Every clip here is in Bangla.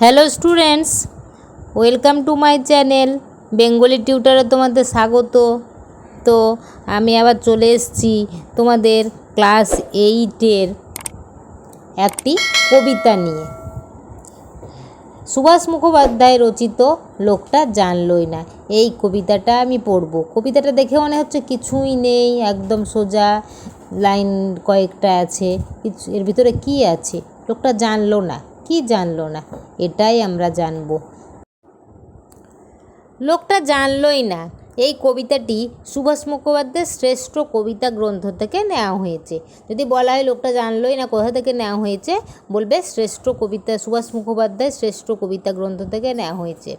Hello students welcome to my channel Bengali টিউটারে তোমাদের স্বাগত। তো আমি আবার চলে এসেছি তোমাদের ক্লাস এইটের একটি কবিতা নিয়ে। সুভাষ মুখোপাধ্যায় রচিত লোকটা জানলই না। এই কবিতাটা আমি পড়ব। কবিতাটা দেখে মনে হচ্ছে কিছুই নেই, একদম সোজা লাইন কয়েকটা আছে। এর ভিতরে কি আছে? লোকটা জানলো না। কি জানলো না? এটাই আমরা জানব। লোকটা জানলই না। এই কবিতাটি সুভাষ মুখোপাধ্যায়ের শ্রেষ্ঠ কবিতা গ্রন্থ থেকে নেওয়া হয়েছে। যদি বলা হয় লোকটা জানলই না, কোথা থেকে নেওয়া হয়েছে? বলবে শ্রেষ্ঠ কবিতা, সুভাষ মুখোপাধ্যায়ের শ্রেষ্ঠ কবিতা গ্রন্থ থেকে নেওয়া হয়েছে।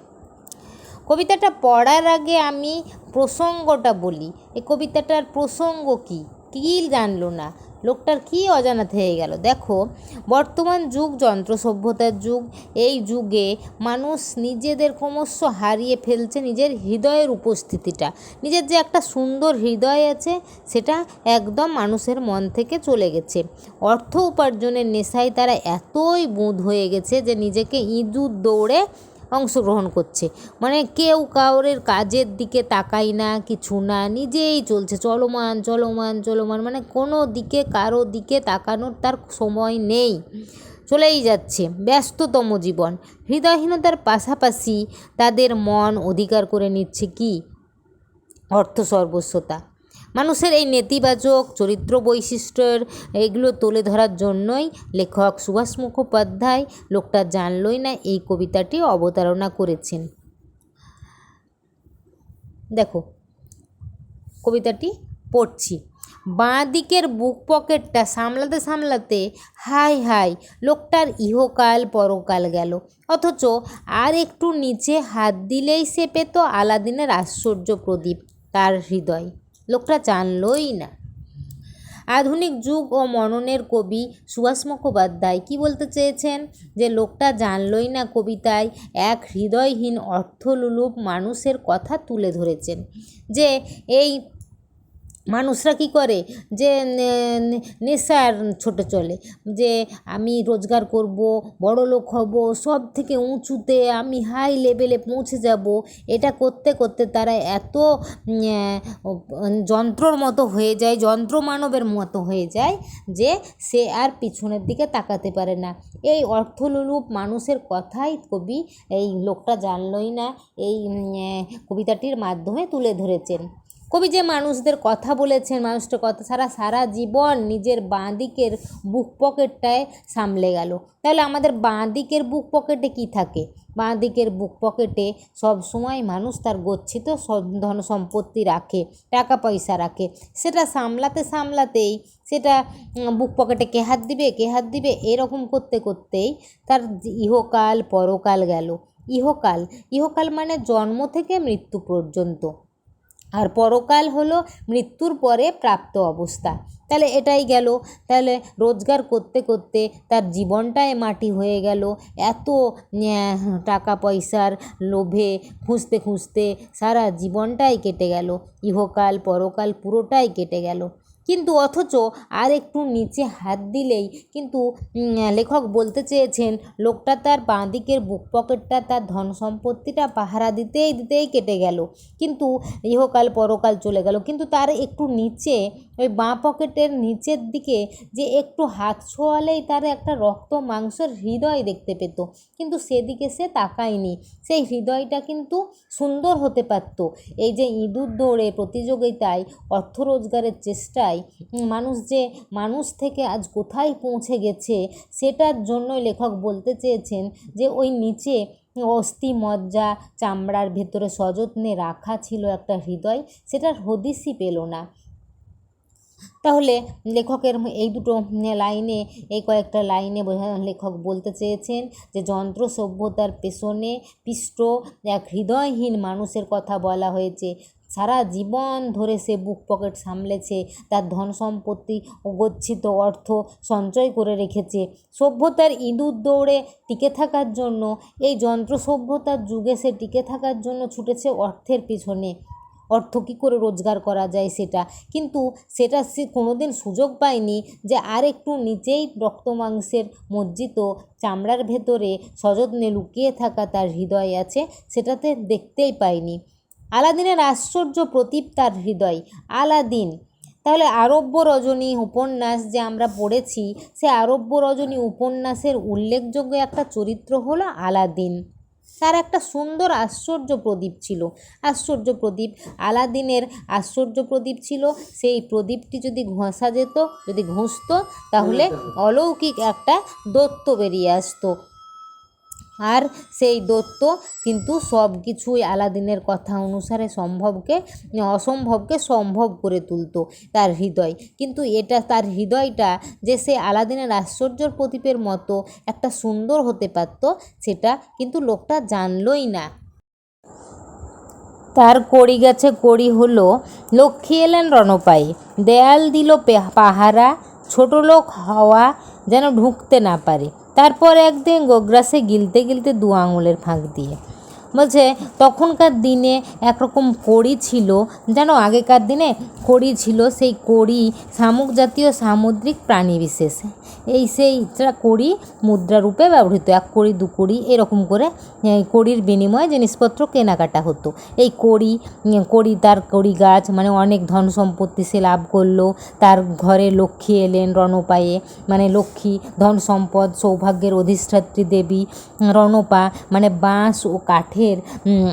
কবিতাটা পড়ার আগে আমি প্রসঙ্গটা বলি। এই কবিতাটার প্রসঙ্গ কী? কী জানলো না? লোকটার কী অজানা থেকে গেল? দেখো, বর্তমান যুগ, যন্ত্র সভ্যতার যুগ। এই যুগে মানুষ নিজেদের ক্রমশ হারিয়ে ফেলছে নিজের হৃদয়ের উপস্থিতিটা। নিজের যে একটা সুন্দর হৃদয় আছে, সেটা একদম মানুষের মন থেকে চলে গেছে। অর্থ উপার্জনের নেশায় তারা এতই বুঁদ হয়ে গেছে যে নিজেকে ইঁদুর দৌড়ে অংশগ্রহণ করছে। মানে কেউ কাউরের কাজের দিকে তাকাই না, কিছু না, নিজেই চলছে। চলমান চলমান চলমান মানে কোনো দিকে, কারও দিকে তাকানোর তার সময় নেই। চলেই যাচ্ছে। ব্যস্ততম জীবন। হৃদয়হীনতার পাশাপাশি তাদের মন অধিকার করে নিচ্ছে কি? অর্থ সর্বস্বতা। মানুষের এই নেতিবাচক চরিত্র বৈশিষ্ট্যের এগুলো তুলে ধরার জন্যই লেখক সুভাষ মুখোপাধ্যায় লোকটা জানলই না এই কবিতাটি অবতারণা করেছেন। দেখো, কবিতাটি পড়ছি। বাঁ দিকের বুক পকেটটা সামলাতে সামলাতে হাই হাই, লোকটার ইহকাল পরকাল গেল। অথচ আর একটু নিচে হাত দিলেই সে পেত আলাদিনের আশ্চর্য প্রদীপ, তার হৃদয়। লোকটা জানলই না। আধুনিক যুগ ও মননের কবি সুভাষ মুখোপাধ্যায় কী বলতে চেয়েছেন? যে লোকটা জানলই না কবিতায় এক হৃদয়হীন অর্থলুলুপ মানুষের কথা তুলে ধরেছেন। যে এই মানুষরা কী করে? যে নেশার ছোটে চলে। যে, আমি রোজগার করব, বড় লোক হব, সব থেকে উঁচুতে আমি হাই লেভেলে পৌঁছে যাব। এটা করতে করতে তারা এত যন্ত্রর মতো হয়ে যায়, যন্ত্র মানবের মতো হয়ে যায় যে, সে আর পিছনের দিকে তাকাতে পারে না। এই অর্থলোলুপ মানুষের কথাই কবি এই লোকটা জানলই না, এই কবিতাটির মাধ্যমে তুলে ধরেছেন। কবি যে মানুষদের কথা বলেছেন মানুষটার কথা সারা সারা জীবন নিজের বাঁ দিকের বুক পকেটটায় সামলে গেল। তাহলে আমাদের বাঁ দিকের বুক পকেটে কি থাকে? বাঁ দিকের বুক পকেটে সব সময় মানুষ তার গচ্ছিত ধন সম্পত্তি রাখে, টাকা পয়সা রাখে। সেটা সামলাতে সামলাতেই সেটা বুক পকেটে কে হাত দিবে, কে হাত দিবে? এরকম করতে করতেই তার ইহকাল, পরকাল গেল। ইহকাল ইহকাল মানে জন্ম থেকে মৃত্যু পর্যন্ত। আর পরকাল হলো মৃত্যুর পরে প্রাপ্ত অবস্থা। তাহলে এটাই গেল। তাহলে রোজগার করতে করতে তার জীবনটাই মাটি হয়ে গেল। এত টাকা পয়সার লোভে খুঁজতে খুঁজতে সারা জীবনটাই কেটে গেল। ইহকাল, পরকাল পুরোটাই কেটে গেল। কিন্তু অথচ আর একটু নিচে হাত দিলেই কিন্তু লেখক বলতে চেয়েছেন, লোকটা তার বাঁ দিকের বুক পকেটটা, তার ধন সম্পত্তিটা পাহারা দিতেই দিতেই কেটে গেল। কিন্তু ইহকাল পরকাল চলে গেল। কিন্তু তার একটু নিচে, ওই বাঁ পকেটের নিচের দিকে যে একটু হাত ছোঁয়ালেই তার একটা রক্ত মাংসের হৃদয় দেখতে পেত। কিন্তু সেদিকে সে তাকায়নি। সেই হৃদয়টা কিন্তু সুন্দর হতে পারত। এই যে ইঁদুর দৌড়ে প্রতিযোগিতায় অর্থ রোজগারের চেষ্টায় মানুষ যে মানুষ থেকে আজ কোথায় পৌঁছে গেছে সেটার জন্যই লেখক বলতে চেয়েছেন যে ওই নিচে অস্থি মজ্জা চামড়ার ভেতরে সযত্নে রাখা ছিল একটা হৃদয়, সেটার হদিসই পেল না। তাহলে লেখকের এই দুটো লাইনে, এই কয়েকটা লাইনে বোঝা লেখক বলতে চেয়েছেন যে যন্ত্র সভ্যতার পেছনে পিষ্ট এক হৃদয়হীন মানুষের কথা বলা হয়েছে। সারা জীবন ধরে সে বুক পকেট সামলেছে, তার ধন সম্পত্তি ও গচ্ছিত অর্থ সঞ্চয় করে রেখেছে। সভ্যতার ইঁদুর দৌড়ে টিকে থাকার জন্য, এই যন্ত্র সভ্যতার যুগে সে টিকে থাকার জন্য ছুটেছে অর্থের পিছনে। অর্থ কী করে রোজগার করা যায় সেটা। কিন্তু সেটা সে কোনো দিন সুযোগ পায়নি যে আর একটু নিচেই রক্ত মাংসের মজ্জিত চামড়ার ভেতরে সযত্নে লুকিয়ে থাকা তার হৃদয় আছে, সেটাতে দেখতেই পায়নি আলাদিনের আশ্চর্য প্রতীপ তার হৃদয়। আলাদিন, তাহলে আরব্য রজনী উপন্যাস যে আমরা পড়েছি, সে আরব্য রজনী উপন্যাসের উল্লেখযোগ্য একটা চরিত্র হলো আলাদিন। তার একটা সুন্দর আশ্চর্য প্রদীপ ছিল। আশ্চর্য প্রদীপ আলাদিনের আশ্চর্য প্রদীপ ছিল। সেই প্রদীপটি যদি ঘষা যেত যদি ঘষত তাহলে অলৌকিক একটা দত্ত বেরিয়ে আসতো। আর সেই দৈত্য কিন্তু সব কিছুই আলাদিনের কথা অনুসারে সম্ভবকে, অসম্ভবকে সম্ভব করে তুলতো তার হৃদয়। কিন্তু এটা তার হৃদয়টা যে সে আলাদিনের আশ্চর্যর প্রদীপের মতো একটা সুন্দর হতে পারত, সেটা কিন্তু লোকটা জানলই না। তার কড়ি গেছে, কড়ি হলো লক্ষ্মী এলেন রণপাই। দেয়াল দিল পাহারা, ছোট লোক হওয়া যেন ঢুকতে না পারে। তারপর একদিন গোগ্রাসে গিলতে গিলতে দু আঙুলের ফাঁক দিয়ে বলছে, তখনকার দিনে একরকম কড়ি ছিল, যেন আগেকার দিনে কড়ি ছিল সেই কড়ি শামুক জাতীয় সামুদ্রিক প্রাণী বিশেষ। এই সেই কড়ি মুদ্রারূপে ব্যবহৃত। এক কড়ি, দু কড়ি, এরকম করে কড়ির বিনিময়ে জিনিসপত্র কেনাকাটা হতো। এই কড়ি কড়ি তার কড়ি গাছ মানে অনেক ধন সম্পত্তি সে লাভ করল। তার ঘরে লক্ষ্মী এলেন রণপায়ে মানে লক্ষ্মী, ধন সম্পদ, সৌভাগ্যের অধিষ্ঠাত্রী দেবী, রণপা মানে বাঁশ ও কাঠের উম,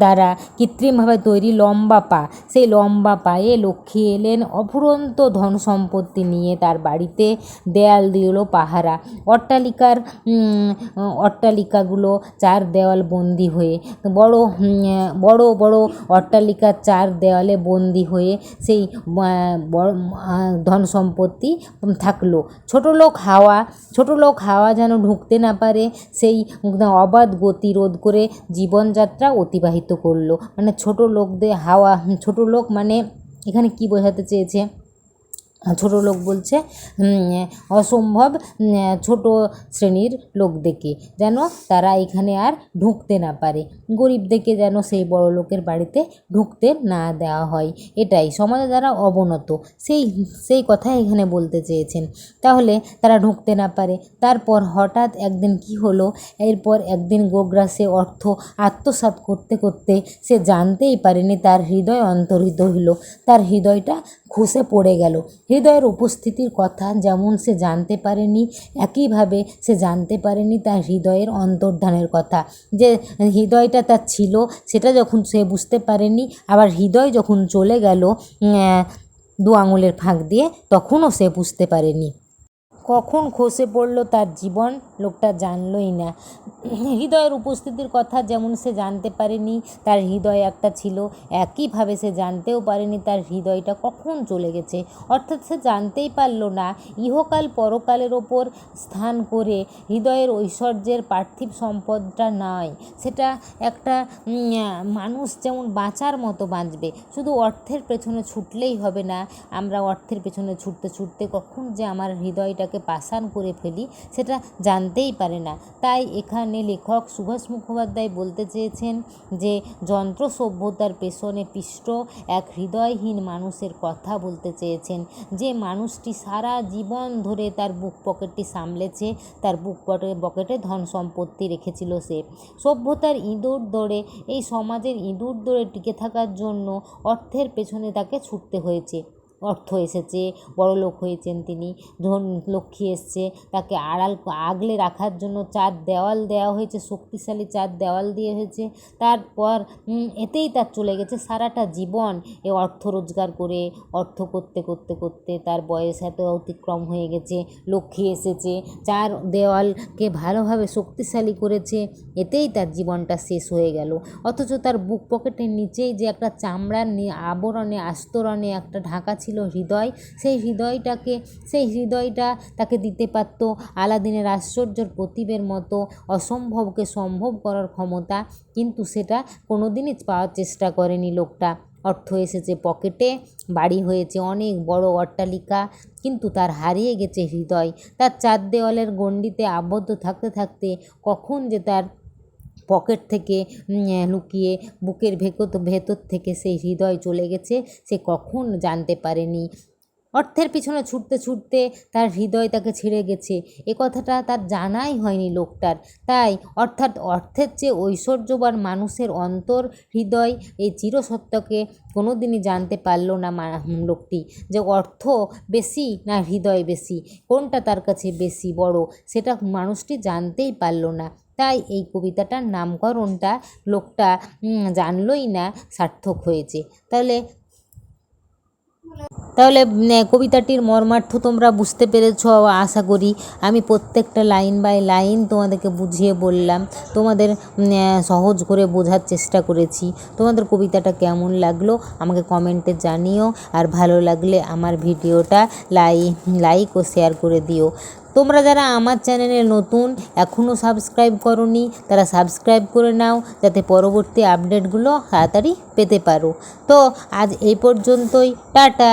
দ্বারা কৃত্রিমভাবে তৈরি লম্বা পা। সেই লম্বা পায়ে লক্ষ্মী এলেন অফুরন্ত ধন সম্পত্তি নিয়ে তার বাড়িতে দেয়াল দিল পাহারা। অট্টালিকার অট্টালিকাগুলো চার দেওয়াল বন্দি হয়ে, বড় বড় বড় অট্টালিকার চার দেওয়ালে বন্দি হয়ে সেই ধন সম্পত্তি থাকল। ছোট লোক হাওয়া, ছোট লোক হাওয়া যেন ঢুকতে না পারে সেই অবাধ গতিরোধ করে জীবনযাত্রা অতিবাহিত করল। মানে ছোট লোকদের হাওয়া ছোট লোক মানে এখানে কী বোঝাতে চেয়েছে? ছোট লোক বলছে অসম্ভব ছোট শ্রেণির লোকদেরকে যেন তারা এখানে আর ঢুকতে না পারে। গরিবদেরকে যেন সেই বড় লোকের বাড়িতে ঢুকতে না দেওয়া হয়। এটাই সমাজে যারা অবনত, সেই সেই কথা এখানে বলতে চেয়েছেন। তাহলে তারা ঢুকতে না পারে। তারপর হঠাৎ একদিন কি হলো? এরপর একদিন গোগ্রাসে অর্থ আত্মসাৎ করতে করতে সে জানতেই পারেনি তার হৃদয় অন্তর্হিত হলো তার হৃদয়টা খসে পড়ে গেল। হৃদয়ের উপস্থিতির কথা যেমন সে জানতে পারেনি, একইভাবে সে জানতে পারেনি তার হৃদয়ের অন্তর্ধানের কথা। যে হৃদয়টা তার ছিল, সেটা যখন সে বুঝতে পারেনি, আবার হৃদয় যখন চলে গেল দু আঙুলের ফাঁক দিয়ে, তখনও সে বুঝতে পারেনি। কখন খসে পড়ল তার জীবন? লোকটা জানলই না। হৃদয়ের উপস্থিতির কথা যেমন সে জানতে পারেনি, তার হৃদয় একটা ছিল। একইভাবে সে জানতেও পারেনি তার হৃদয়টা কখন চলে গেছে। অর্থাৎ সে জানতেই পারল না ইহকাল পরকালের ওপর স্থান করে হৃদয়ের ঐশ্বর্যের পার্থিব সম্পদটা নয়। সেটা একটা মানুষ যেমন বাঁচার মতো বাঁচবে। শুধু অর্থের পেছনে ছুটলেই হবে না। আমরা অর্থের পেছনে ছুটতে ছুটতে কখন যে আমার হৃদয়টাকে পাষাণ করে ফেলি, সেটা জানতেই পারে না। তাই এখানে লেখক সুভাষ মুখোপাধ্যায় বলতে চেয়েছেন যে, যন্ত্র সভ্যতার পেছনে পিষ্ট এক হৃদয়হীন মানুষের কথা বলতে চেয়েছেন। যে মানুষটি সারা জীবন ধরে তার বুক পকেটটি সামলেছে, তার বুক পকেটে পকেটে ধন সম্পত্তি রেখেছিল সে। সভ্যতার ইঁদুর দৌড়ে, এই সমাজের ইঁদুর দৌড়ে টিকে থাকার জন্য অর্থের পেছনে তাকে ছুটতে হয়েছে। অর্থ এসেছে বড়লোক হয়েছেন তিনি। ধন, লক্ষ্মী এসছে, তাকে আড়াল, আগলে রাখার জন্য চার দেওয়াল দেওয়া হয়েছে, শক্তিশালী চার দেওয়াল দিয়ে হয়েছে। তারপর এতেই তার চলে গেছে সারাটা জীবন। এ অর্থ রোজগার করে, অর্থ করতে করতে করতে তার বয়স এত অতিক্রম হয়ে গেছে, লক্ষ্মী এসেছে চার দেওয়ালকে ভালোভাবে শক্তিশালী করেছে, এতেই তার জীবনটা শেষ হয়ে গেল। অথচ তার বুক পকেটের নিচেই যে একটা চামড়ার নি- আবরণে, আস্তরণে একটা ঢাকা ছিল হৃদয়। সেই হৃদয়টাকে, সেই হৃদয়টা তাকে দিতে পারত আলাদিনের আশ্চর্যর প্রতিবের মতো, অসম্ভবকে সম্ভব করার ক্ষমতা। কিন্তু সেটা কোনোদিনই পাওয়ার চেষ্টা করেনি লোকটা। অর্থ এসেছে পকেটে, বাড়ি হয়েছে অনেক বড় অট্টালিকা, কিন্তু তার হারিয়ে গেছে হৃদয়। তার চার দেওয়ালের গণ্ডিতে আবদ্ধ থাকতে থাকতে কখন যে তার পকেট থেকে লুকিয়ে বুকের ভেতর ভেতর থেকে সেই হৃদয় চলে গেছে, সে কখন জানতে পারেনি। অর্থের পিছনে ছুটতে ছুটতে তার হৃদয় তাকে ছেড়ে গেছে। এ কথাটা তার জানাই হয়নি লোকটার। তাই অর্থাৎ অর্থের চেয়ে ঐশ্বর্যবান মানুষের অন্তর হৃদয় এই চিরসত্যকে কোনো দিনই জানতে পারল না লোকটি। যে অর্থ বেশি না হৃদয় বেশি, কোনটা তার কাছে বেশি বড়, সেটা মানুষটি জানতেই পারল না। তাই এই কবিতাটার নামকরণটা লোকটা জানলই না, সার্থক হয়েছে। তাহলে তাহলে কবিতাটির মর্মার্থ তোমরা বুঝতে পেরেছ, আশা করি। আমি প্রত্যেকটা লাইন বাই লাইন তোমাদেরকে বুঝিয়ে বললাম। তোমাদের সহজ করে বোঝার চেষ্টা করেছি। তোমাদের কবিতাটা কেমন লাগল, আমাকে কমেন্টে জানিও। আর ভালো লাগলে আমার ভিডিওটা লাই, লাইক ও শেয়ার করে দিও। তোমরা যারা আমার চ্যানেলে নতুন এখনও সাবস্ক্রাইব করনি, তারা সাবস্ক্রাইব করে নাও, যাতে পরবর্তী আপডেটগুলো তাড়াতাড়ি পেতে পারো। তো আজ এই পর্যন্তই, টাটা!